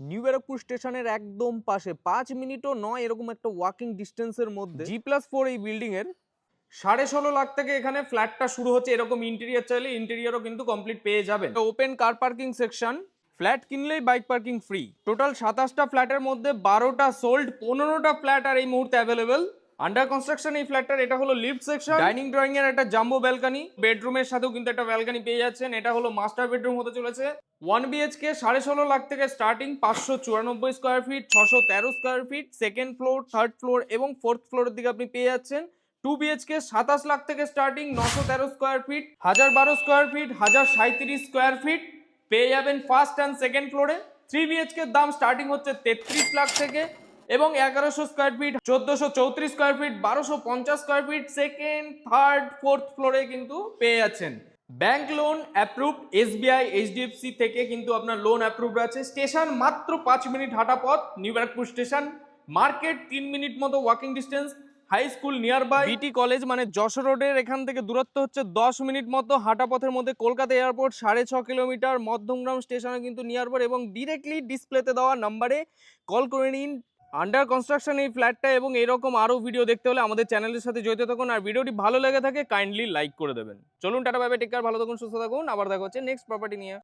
New Barrackpore স্টেশনের একদম পাশে পাঁচ মিনিটও নয় এরকম একটা ওয়াকিং ডিস্টেন্সের মধ্যে। জি প্লাস ফোর এই বিল্ডিংয়ের এর সাড়ে ষোলো লাখ থেকে এখানে ফ্ল্যাটটা শুরু হচ্ছে এরকম ইন্টেরিয়ার চাইলে ইন্টেরিয়ারও কিন্তু কমপ্লিট পেয়ে যাবেন। Open car parking section flat কিনলেই বাইক পার্কিং ফ্রি টোটাল সাতাশটা ফ্ল্যাটের মধ্যে বারোটা সোল্ড পনেরোটা ফ্ল্যাট আর এই মুহূর্তে অ্যাভেলেবেল আন্ডার কনস্ট্রাকশন এই ফ্ল্যাটটার এটা হলো লিফট সেকশন ডাইনিং ড্রয়িং এর একটা জাম্বো ব্যালকানি বেডরুমের সাথেও কিন্তু একটা ব্যালকানি পেয়ে যাচ্ছেন। এটা হলো মাস্টার বেডরুম হতে চলেছে। ওয়ান বিএইচকে সাড়ে ষোলো লাখ থেকে স্টার্টিং পাঁচশো চুরানব্বই স্কোয়ার ফিট ছশো তেরো square feet second floor third floor এবং ফোর্থ ফ্লোরের দিকে আপনি পেয়ে যাচ্ছেন। টু বিএচকে সাতাশ লাখ থেকে স্টার্টিং নশো তেরো স্কোয়ার ফিট হাজার বারো স্কোয়ার ফিট হাজার সাঁত্রিশ স্কোয়ার ফিট পেয়ে যাবেন ফার্স্ট অ্যান্ড সেকেন্ড ফ্লোরে থ্রি বিএইচকে দাম স্টার্টিং হচ্ছে তেত্রিশ লাখ থেকে। এবং এগারোশো স্কোয়ার ফিট চোদ্দোশো চৌত্রিশ স্কোয়ার ফিট বারোশো পঞ্চাশ square feet second third fourth ফ্লোরে কিন্তু পেয়ে যাচ্ছেন। Bank loan approved SBI HDFC থেকে কিন্তু আপনার লোন অ্যাপ্রুভড আছে। স্টেশন মাত্র পাঁচ মিনিট হাঁটা পথ নিউ ব্যারাকপুর স্টেশন মার্কেট তিন মিনিট মতো walking distance high school near by BT college মানে যশোর রোডের এখান থেকে দূরত্ব হচ্ছে দশ মিনিট মতো হাঁটা পথের মধ্যে কলকাতা এয়ারপোর্ট সাড়ে ছ কিলোমিটার। মধ্যমগ্রাম স্টেশনে কিন্তু নিয়ার বাই এবং ডিরেক্টলি ডিসপ্লেতে দেওয়া নাম্বারে কল করে নিন। আন্ডার কনস্ট্রাকশন এই ফ্ল্যাটটা এবং এরকম আরও ভিডিও দেখতে হলে আমাদের চ্যানেলের সাথে জড়িত থাকুন। আর ভিডিওটি ভালো লেগে থাকে কাইন্ডলি লাইক করে দেবেন। চলুন, টাটা বাইবে টেকার ভালো থাকুন, সুস্থ থাকুন। আবার দেখা হচ্ছে নেক্সট প্রপার্টি নিয়ে।